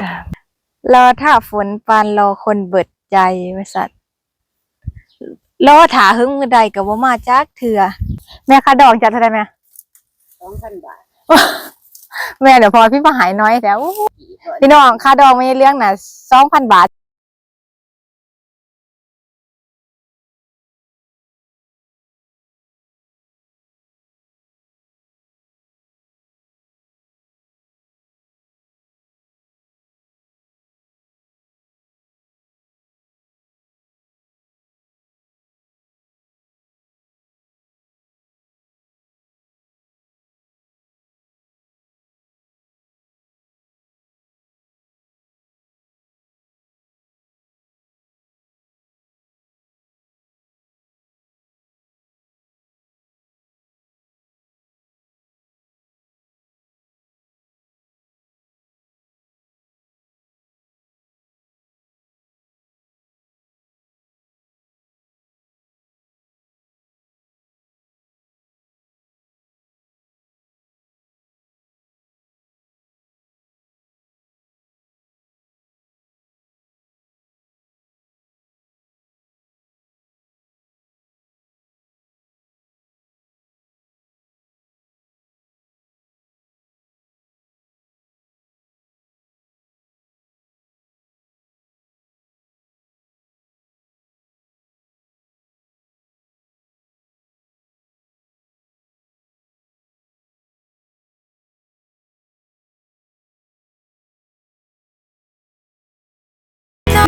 สามรอถ้าฝนปานรอคนเบิดใจว่าสัตว์รอถาหึงมือใดก็บ่มาจักเถื่อแม่ค่าดอกจัดเท่าไหร่แม่สองพันบาทแม่เดี๋ยวพอพี่มาหายน้อยแต่อู้พี่น้องค่าดอกไม่ใช่เรื่องน่ะ2,000บาท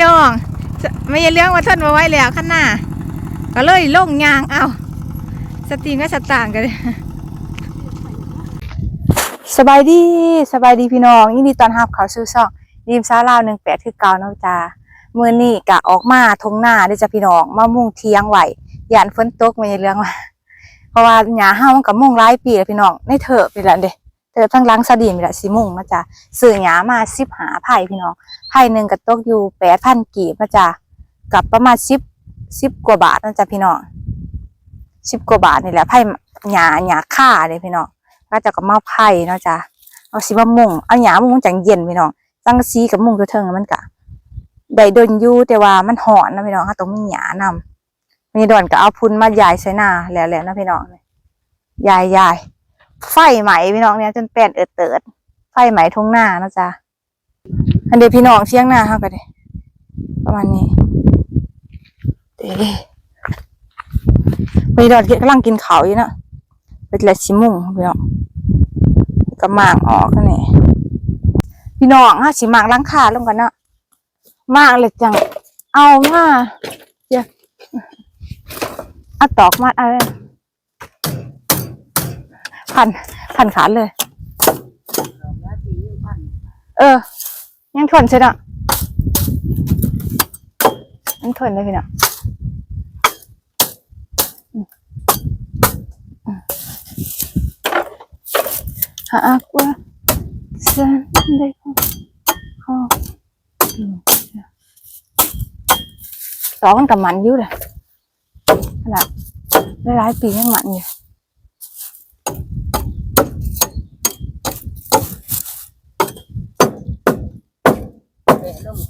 น้องไม่ใช่เรื่องว่าทนมาไว้แล้วข้างหน้าก็เลยลงยางเอาสติงก็สตางค์กันสบายดีสบายดีพี่น้องยินดีตอนรับเขาสู่ช่องดีมซาลาวหนึ่งแปดคือเก่าเนาะจ้ามื่อนี้กะออกมาทงหน้าเด้จ้ะพี่น้องมามุ่งเทียงไหวยานฝนตกไม่ใช่เรื่องว่าเพราะว่าหญ้าเฮามันก็มุ่งหลายปีแล้วพี่น้องในเถอะไปแล้วเด้ อะทั้งหลังสะดีมนี่แหละสิมุ่งนะจ๊ะซื้อหญ้ามาสิบหาไผ่พี่น้องไผ่หนึ่งก็ตกอยู่แปดพันกีบนะจ๊ะกับประมาณสิบสิบกว่าบาทนะจ๊ะพี่น้องสิบกว่าบาทนี่แหละไผ่หยาหยาค่าเลยพี่น้องก็จะก็มาไผ่เนาะจ๊ะเอาสิมามุงเอาหยามุงจังเย็นพี่น้องจังซีกับมุงตัวเทิงมันกะได้ดนยู่แต่ว่ามันหอนนะพี่น้องค่ะต้องมีหยานำมีดอนก็เอาพุนมายายใส่หน้าแล้วแหละนะพี่น้องยายยาย ไฟไหมพี่น้องเนี่ยจนแป้นเอิดเติด ไฟไหมทุ่งหน้านะจ๊ะอันเดียวพี่น้องเที่ยงหน้าเฮากันเลยประมาณนี้เด้พี่ดอดกำลังกินเขาอยู่นะเป็นไรชิมุ่งพี่น้องก็มางออกกันนี่พี่น้องฮะสิมางล้างขาลงกันนะมางเลยจัง เอามาเดี๋ยวเอาตอกมาอะไร พัน พันขาเลยสองร้อยสี่พันเออ ยังทนใช่เนาะยังทนเลยพี่เนาะอืมอืมหากว่าฉันได้พบเขาดูสองมันกับมันอยู่เลยขนาดหลายๆปียังมันอยู่ แผล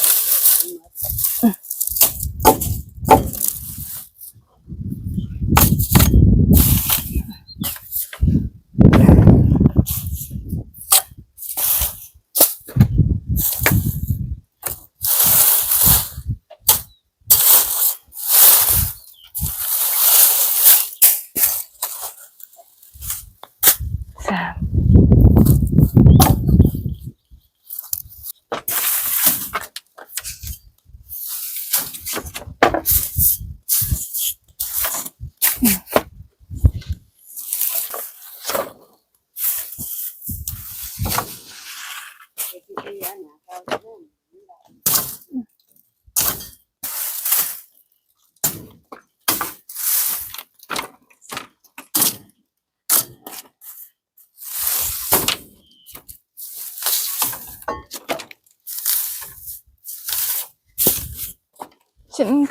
심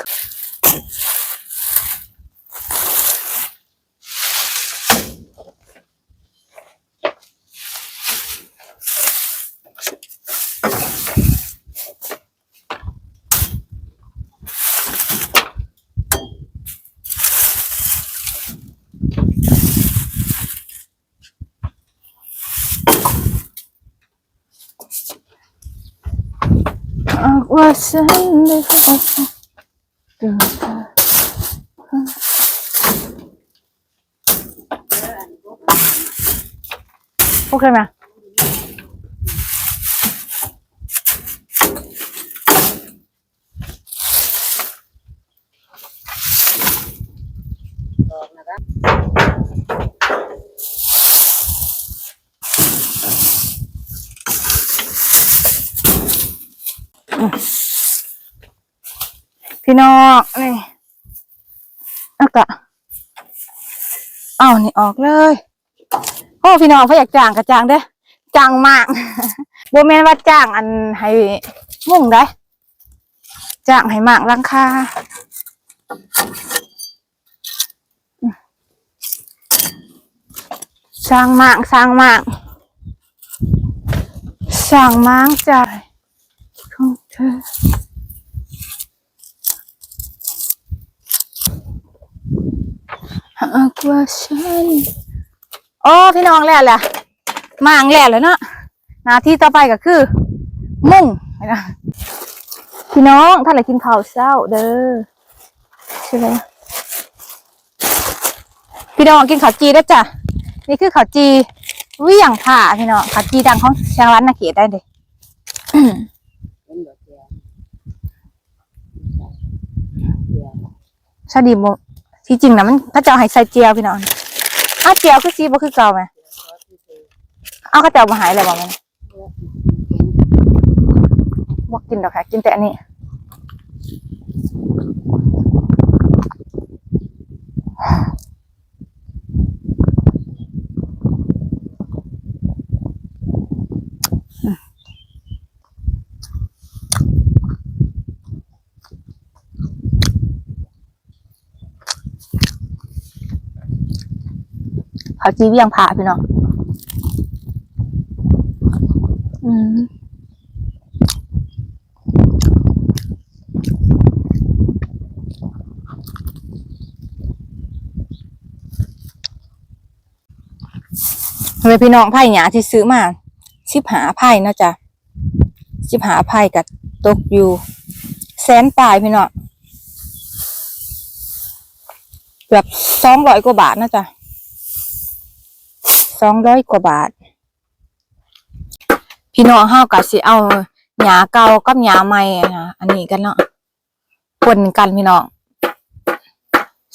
아, 와, 씨, 했는데, 아, ฟังดูเธอโอเคไหม บอกนะครับ พี่ น้องนี่เอากะเอานี่ออกเลยโอ้พี่น้องเขาอยากจ้างกระจ้างเด้อจ้างมากโบแมนว่าจ้างอันให้มุ่งได้จ้างให้มากราคาสร้างมากสร้างมากสร้างมากใจของเธอ หากว่าฉันโอ้พี่น้องแล้วแหละมางแล้วแล้วเนาะหนาที่ต่อไปก็คือ มุ่งนะพี่น้องถ้าไหนกินข้าวเช้า เด้อใช่ไหมพี่น้องกินข้าวจีได้จ้ะนี่คือข้าวจีวี่งผ่าพี่น้องข้าวจีดังของเชียงร้านนาเกียได้เด้เป็นดอกเดียชาดีโม ที่จริงนะมันถ้าจะเอาให้ใส่เจียวพี่น้องอ้าวเจียวคือซีบ่คือเก่าไหมเดียวซอสที่คือเอาก็จะเอามาหายเลยบอกมันเลือกบอกกินดอกค่ะ กินแต่อันนี้ เขาจีเวียงผ่าพี่น้องอืมเลยพี่น้องไผ่หยาที่ซื้อมาสิบหาไผ่เนาะจ๊ะสิบหาไผ่กับตกอยู่แสนปลายพี่น้องแบบสองร้อยกว่าบาทนะจ๊ะ สองร้อยกว่าบาท พี่น้องเฮากับสิเอาหยาเก่ากับหยาใหม่อะนะอันนี้กันเนาะปนกันพี่น้อง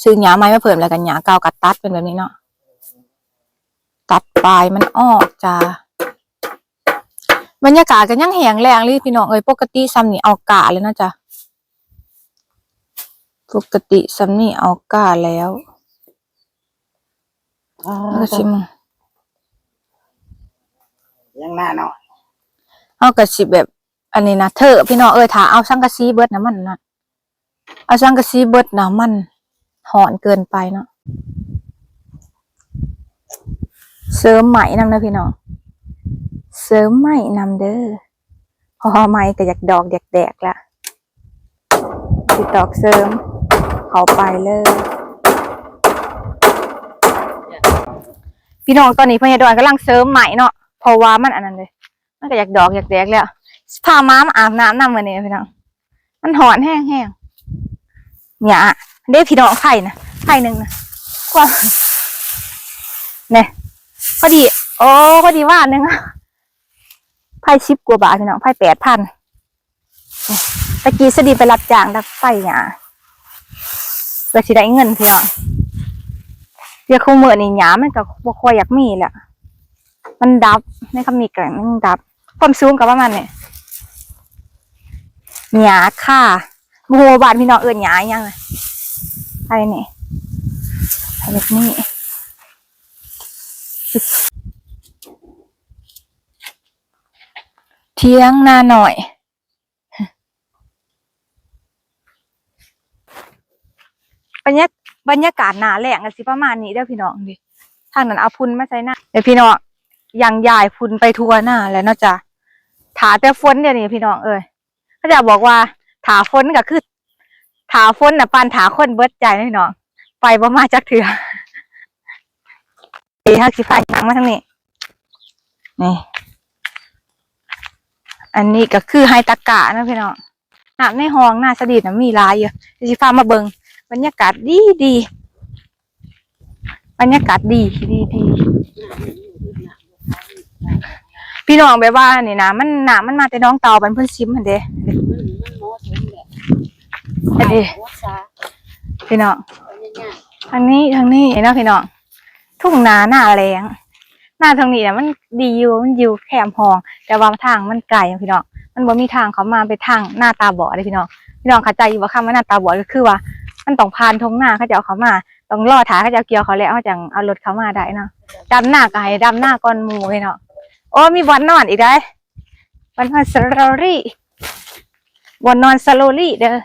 ซื้อหยาใหม่มาเพิ่มแล้วกันหยาเก่ากับตัดเป็นแบบนี้เนาะตัดปลายมันออกจ้าบรรยากาศก็ยังแหงแรงเลยพี่น้องเอ้ยปกติซ้ำนี่เอากาแล้วนะจ๊ะปกติซ้ำนี่เอากาแล้วอ๋อแล้วก็ชิม ยังหน้าหน่อยเอากระสิแบบ อันนี้นะเธอพี่น้องเอ้ยถ้าเอาสังกะสีเบิดนะมันนะเอาสังกะสีเบิดนะมันหอนเกินไปเนาะเสริมไหมนำนะพี่น้องเสริมไหมนำเด้อพอไหมก็อยากดอกอยากแดกละติดดอกเสริม เข้าไปเลยพี่น้องตอนนี้พญาดอนกำลังเสริมไหมเนาะ ราะว่ามันอันนั้นเลย มันก็อยากดอกอยากแดกแล้วพาม้ามาอาบน้ำน้ำมาเนี่ยพี่น้อง มันหอนแห้งแห้งๆเนี่ยเด้พี่น้องไผ่นะไผ่หนึ่งนะกว่าเนี่ยพอดี โอ้พอดีว่าหนึ่งอะไผ่ชิปกว่าบาทพี่น้องไผ่แปดพันตะกี้สดีไปรับจ้างดักไฟเนี่ยเพื่อสิได้เงินพี่น้องเดี๋ยวคู่มือนี่หยามันก็บ่ค่อยอยากมีแหละ มันดับในคำนี้กันมันดับ ความสูงกับประมาณเนี่ยหยาค่ะโมโหบาทพี่น้องเอิญหยาอยังไงไรเนี่ยไรแบบนี้เที่ยงนาหน่อยบรรยากบรรยากาศหนาแหลงกันสิประมาณนี้เด้อพี่น้องดิทางนั้นเอาพุ่นมาใส่หน้าเดี๋ยวพี่น้อง ยังยายพุ่นไปทั่วหน้าแล้วเนาะจ้ะถาแต่ฝนเดี๋ยวนี้พี่น้องเอ้ยเขาจะบอกว่าถาฝนก็คือถาฝนน่ะปานถาคนเบิดใจนะพี่น้องไปบ่มาจักเถื่อเอ้ยฮักสิพายทางมาทางนี้นี่ อันนี้ก็คือไฮตากะนะพี่น้องน้ำในห้องหน้าสดีน่ะมีลายอยู่เดี๋ยวสิพามาเบิ่งบรรยากาศดีดีบรรยากาศดีดีดี พี่น้องแบบว่านี่นะมันน้ำมันมาแต่น้องเตาบันเพิ่นซิมหั่นเด้มันมันหมอถึงแหละอันนี้รักษาพี่น้องเอาง่ายทางนี้ทางนี้เนาะพี่น้องทุ่งนาหน้าแรงหน้าทางนี้น่ะมันดีอยู่มันอยู่แคมห้อง แต่ว่าทางมันไกลอะพี่น้องมันบ่มีทางเขามาไปทางหน้าตาบอดเลยพี่น้องพี่น้องเข้าใจอยู่ว่าคำว่าหน้าตาบอดก็คือว่ามันต้องผ่านทงหน้าเขาจะเอาเขามาต้องรอถ่ายเขาจะเอาเกี่ยวเขาแล้วเขาจังเอารถเขามาได้เนาะดำหน้าก็ให้ดำหน้าก่อนหมู่พี่น้อง โอ้มีบอนนอนอีกได้บอนนอนสโลลี่บอนนอนสโลลี่เด้อ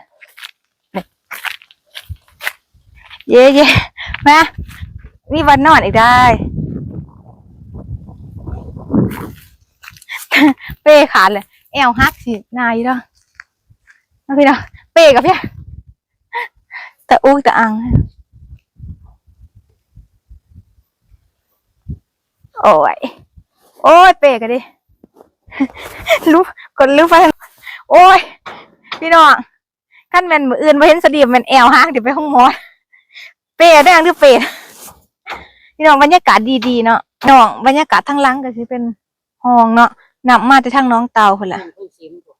เย่เย่มามีบอนนอนอีกได้ เป้ขาดเลยแอวฮักสินายอยู่เนะเอาพี่เนาะเป้กับพี่แต่อู้แต่อังโอ้ย โอ้ยเป้กันดิรู้กดรู้ไปโอ้ย พี่น้องขั้นแมนมืออื่นไปเห็นสะดีมแมันแอวฮักเดี๋ยวไปห้องหมอเป้ได้ยังหรือเป้พี่น้องบรรยากาศดีๆเนาะน้องบรรยากาศทั้งหลังก็สิเป็นห้องเนาะนำมาแต่ทางน้องเตาคนๆละเพิ่นชิมบ่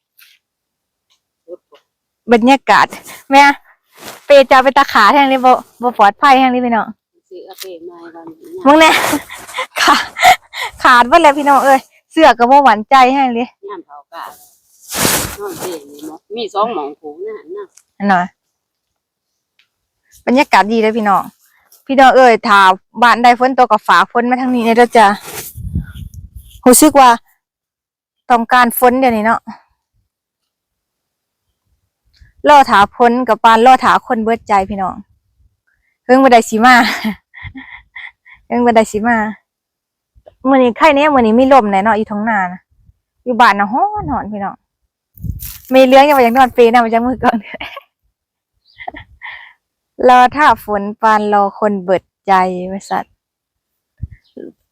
รุดบ่บรรยากาศ แม่เปจะเอาไปตาขาแทงนี้บ่บ่ปลอดภัยแทงนี้พี่น้องสิเอาไปมาวันนี้มึงแน่ ขาขาดบ่แล้วพี่น้องเอ้ยเสื้อก็บ่หวั่นใจแฮงเลยย่ามเผากะนอนเตียงนี่หมอมีสองหมองผูนะน่ะอันหน่อยบรรยากาศดีเลยพี่น้องพี่น้องเอ้ยถ้าบ้านใดฝนตกก็ฝากฝนมาทางนี้เนี่ยเด้อจ้ะรู้สึกว่าต้องการฝนเดี๋ยวนี้เนาะล่อถาพ้นกับปานล่อถาคนเบิดใจพี่น้องเพิ่งบันไดสีมาเพิ่งบันไดสีมา มื่อนี้ไข่เนี้ยมื่อนี้มีลมแน่เนาะอยู่ท้องนานะอยู่บ้านนะฮ้อนหอนพี่น้องไม่เลี้ยงยังไปยังนอนเปรย์นะมันจะมือก่อนรอถ้าฝนปานรอคนเบิดใจบริษัท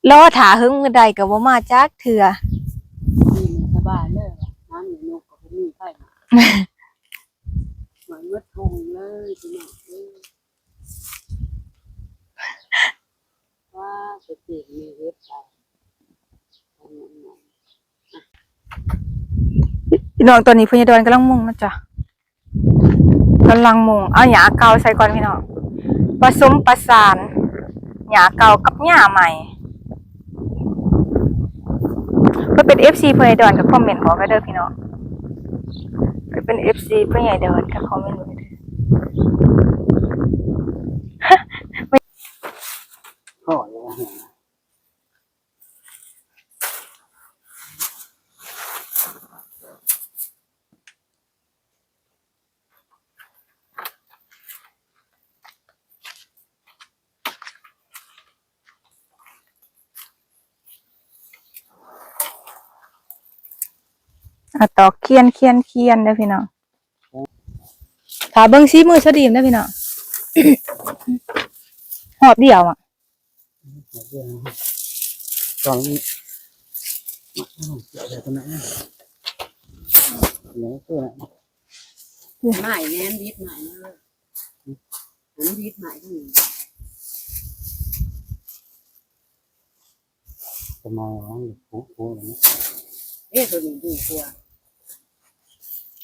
รอถาหึงมือใดกับว่ามาจักเถื่อมีสบายเลยว่ะน้ำอยู่นกก็บ่มีไผมาเหมือนมืดทงเลยพี่น้องเอ้ยว่าสติมีเฮ็ดไปอันนั้นน่ะ พี่น้องตัวนี้พญดอนกำลังมุงนะจ๊ะกำลังมุงเอาหยาเก่าใส่ก่อนพี่น้องผสมประสานหยาเก่ากับหญ้าใหม่เพื่อเป็นเอฟซีพญดอนกับคอมเมนต์บอกกันเด้อพี่น้องเพื่อเป็นเอฟซีพญดอนกับคอมเมนต์บอกกันเด้อ พ่อเลยว่า อะต่อเคียนเคียนเคียนเด้อพี่น้องขาเบิ้งซีมือสดีมเด้อพี่น้องหอบเดียวอะตอนนี้เดี๋ยวตรงนั้นเนี่ยคือไหนแม่นดิดไหนเลยผมดิดไหนทั้งนี้จะมาร้องผูผูอะไรเนี่ยเอ๊ะตัวนี้ดูตัว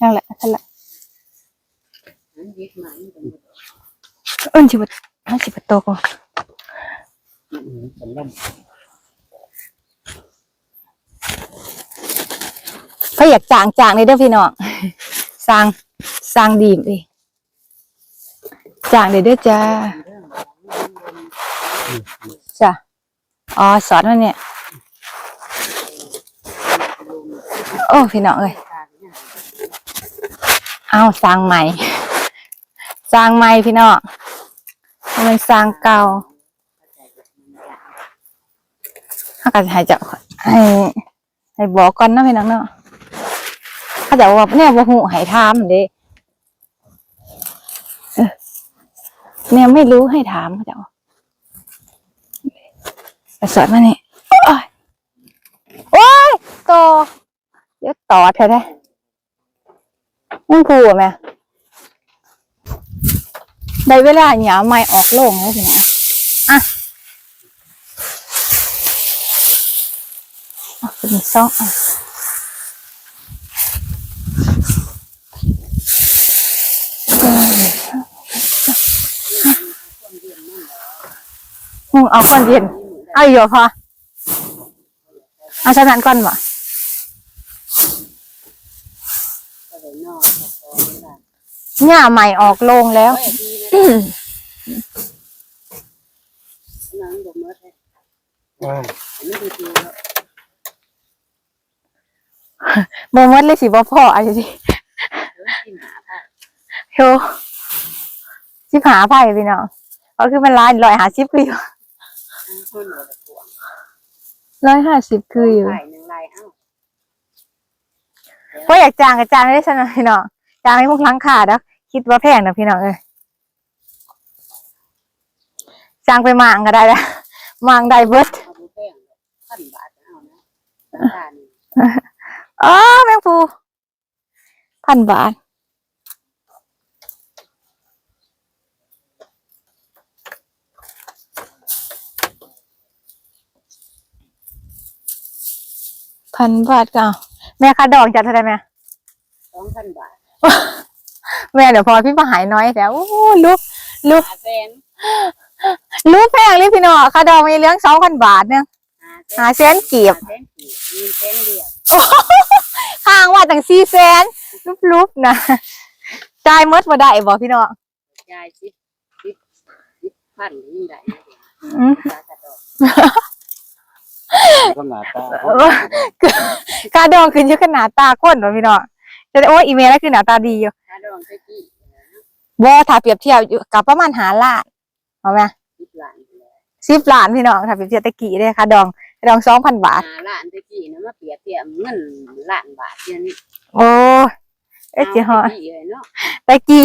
นั่นแหละนั่นแหละเอิ้นสิบเอิ้นสิบโตก่อนเป็นล่มก็อยากจางจางเลยเด้อพี่น้องสร้างสร้างดีมเองจางเลยเด้อจ้าจ้ะอ๋อสอนมันเนี่ย โอ้พี่น้องเอ้ย อาสร้างใหม่ สร้างใหม่พี่น้องมันสร้างเก่าถ้าก็จะให้เจ้าให้ให้บอกก่อนนาะพี่น้องเนาะเขาจะว่าเนี่ยบ่หูให้ถามเด้เอเนี่ยไม่รู้ให้ถามเขาจะว่าไปสอนมานี่ยโอ้ยโอ้ยต่อเดี๋ยวต่อเธอได้ มึงพูดไหมได้เวลาเนี่ยไม่ออกโล่งแล้วสินะอะอะเป็นซองอะมึงเอาก้อนเย็น เอาอยู่พอเอาฉะนั้นก่อนบ่ก็เลย นอนพอไม่ได้เนี่ยใหม่ออกโรงแล้วเฮ้ยดีเลยนั่งดมเมื่อไหร่เออไม่ได้ดูแล้วโมมดเลยสิบ่พ่อเอะไรสิเดี๋ยวกินหาผ้าโยสิบหาไผ่พี่น้องก็คือมันร้ายร้อยหาสิบคืออยู่คนหัวตะพวงร้อยห้าสิบคืออยู่ไล่หนึ่งไล่เอ้า เพราะอยากจ้างก็จ้างได้สนะพี่น้องจ้างให้พวกหลังขาดแล้วคิดว่าแพงนะพี่น้องเอ้ยจ้างไปมางก็ได้ล้วมางได้เบิดเอาบุฟเฟ่ต์พันบาทเอานะราคานี่อ๋อแมงปูพันบาทพันบาทก็เอ แม่ค่าดอกจัดเท่าไหร่แม่สองพันบาทแม่เดี๋ยวพอพี่มาหายน้อยแต่โอ้ลูกลูกหาแสนลูกแพงเลยพี่น้องค่าดอกมีเลี้ยงสองพันบาทเนี่ยหาแสนหาแสนกีบหาแสนกีบมีแสนเดียวข้างว่าตั้งสี่แสนลุบๆนะจ่ายหมดมาได้บ่พี่น้องยายสิบสิบสิบพันยิ่งได้ นะอืมราคาดอกก็หน้าตาค่าดองขึ้นอยู่กับหน้าตาคนบ่พี่น้องจะได้โอ้ยอีเมลแล้วคือหน้าตาดีอยู่ค่าดองตะกี้บ่ถ้าเปรียบเทียบอยู่กับประมาณหาล้านเอาไหมสิบล้านเลยสิบล้านพี่น้องถ้าเปรียบเทียบตะกี้เลยค่าดองค่าดองสองพันบาทหาล้านตะกี้นะมาเปรียบเทียบเงินล้านบาทเดี๋ยวนี้โอ้ยเอ๊ะจิฮอดตะกี้เลยเนาะตะกี้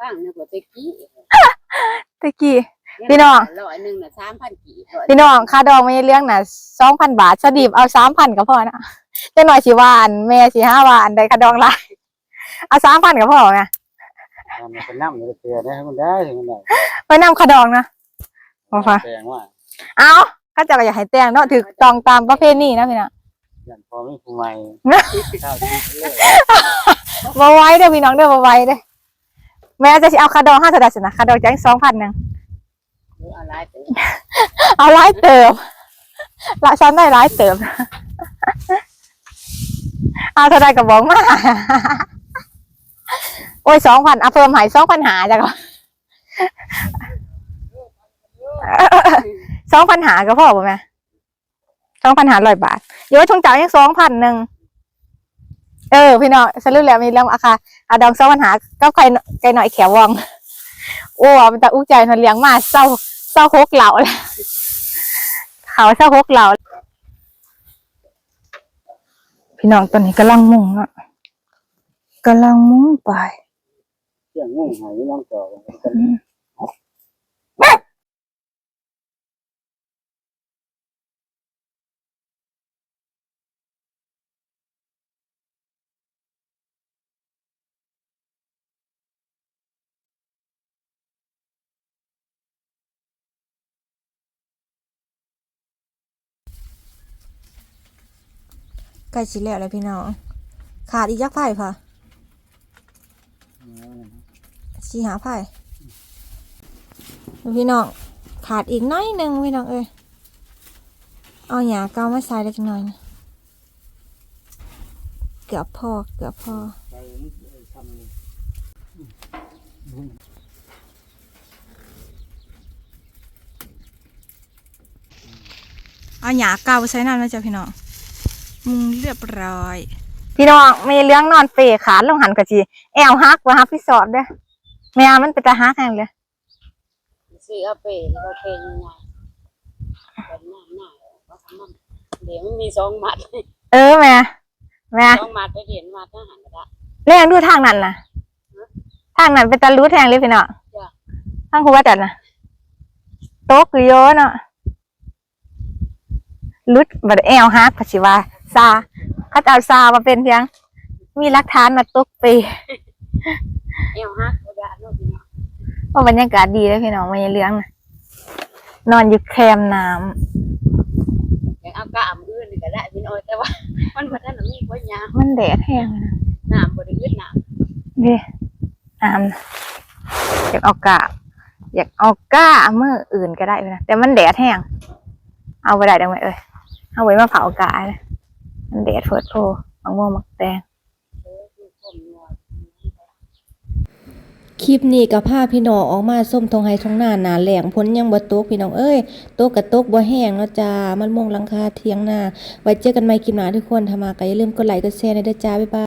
ฟังนึกว่าตะกี้ตะกี้ พี่น้อง ร้อยหนึ่งน่ะสามพันกี่ร้อยพี่น้องค่าดองไม่เลี้ยงน่ะสองพันบาทสดีบเอาสามพันก็พอนะจะหน่อยสิวาอันแม่สิห้าวาอันใดค่าดองหลายเอาสามพันก็พอไงทำเป็นน้ำเลยเตือนได้มันได้ถึงมันได้ไปนำค่าดองนะพอฟ้าแปลงว่าเอาข้าเจะก็อยากให้แต่งเนาะถือตองตามประเพณีนะพี่น้องอย่างพอไม่ผู้ใหม่ข้าวที่เลยบ่ไว้เด้อพี่น้องเด้อบ่ไว้เด้อแม่จะสิเอาค่าดองห้าสดาสนะค่าดองจังสองพันหนึ่ง หรืออะไรเป็นเอาหลายเติมละฉันได้หลายเติมเอาเท่าใดก็บอกมาโอ้ยสองพันเอาเพิ่มหายสองพันหาจ้ะก็สองพันหาก็พอป่ะแม่สองพันหาร้อยบาทเดี๋ยวชงเจ้ายังสองพันหนึ่งเออพี่น้องสรุปแล้วมีเรื่องอาคาอาดองสองพันหาก็ไก่ไก่หน่อยแขววองโอ้มันตาอุ้งใจมันเลี้ยงมาเศร้า เศร้าฮกเหล่าเลยเขาเศร้าฮกเหล่าพี่น้องตอนนี้กำลังมุ่งอะกำลังมุ่งไปเรื่องงงหายน้องต่อ ใกล้ชิแล้วเลยพี่น้องขาดอีกยักษ์ไผ่ค่ะชีหาไผ่พี่น้องขาดอีกน้อยหนึ่งพี่น้องเอ้ยเอาหยาเกามาใส่เล็กน้อยนะเกือบพอเกือบพอเอาหยาเกาใส่น้ำนะจ๊ะพี่น้อง มุงเรียบร้อย พี่น้องมีเลี้ยงนอนเปรขาลงหันกะจีแอวฮักวะฮักพี่สอบเด้อแมวมันเป็นตาฮักแห่งเลยซื้อเอาไปเราเป็นยังไงเป็นหน้าหน้าก็ทำมันเดี๋ยวมันมีสองมัด เออแม่แม่สองมัดไปเห็นมัดทหารก็ได้เลี้ยงดูทางนั้นนะทางนั้นเป็นตารู้แทงเลยพี่น้องจ้ะทางครูว่าจัดนะโต๊ะคือโยเนาะรุดบัดแอวฮักกะสิว่า ซาเขาจะเอาซามาเป็นเพียง มีหลักฐานมาตกไปเอวฮักบ่ยาเนาะพี่น้องว่าบรรยากาศดีเลยพี่น้องมันยังเลี้ยงน่ะนอนอยู่แคมน้ำอยากเอากะอำอื่นนี่ก็ได้พี่น้อยแต่ว่า มันบ่ทันได้มีบ่ยามันแดดแห้งนะน้ำบ่ได้อึดน้ำเด้น้ำน่ะอยากเอากะอยากเอาก้าเมื่ออื่นก็ได้นะแต่มันแดดแห้งเอาไปได้ดังไหมเอ้ยเอาไว้มาเผากะนะ มันแดดเฟิร์สโพมังม่วงมักแตงคลิปนี้กับผ้าพี่น้องออกมาส้มทงไฮทงหน้าหนาแหลงพ้นยังบ่ตกพี่น้องเอ้ยตกกับตกบ่แห้งเนาะจ้ามันม่วงลังคาเทียงหน้าไว้เจอกันใหม่คลิปหน้าทุกคนถ้ามาก็อย่าลืมกดไลค์กดแชร์ในเด้อจ้าบ๊ายบาย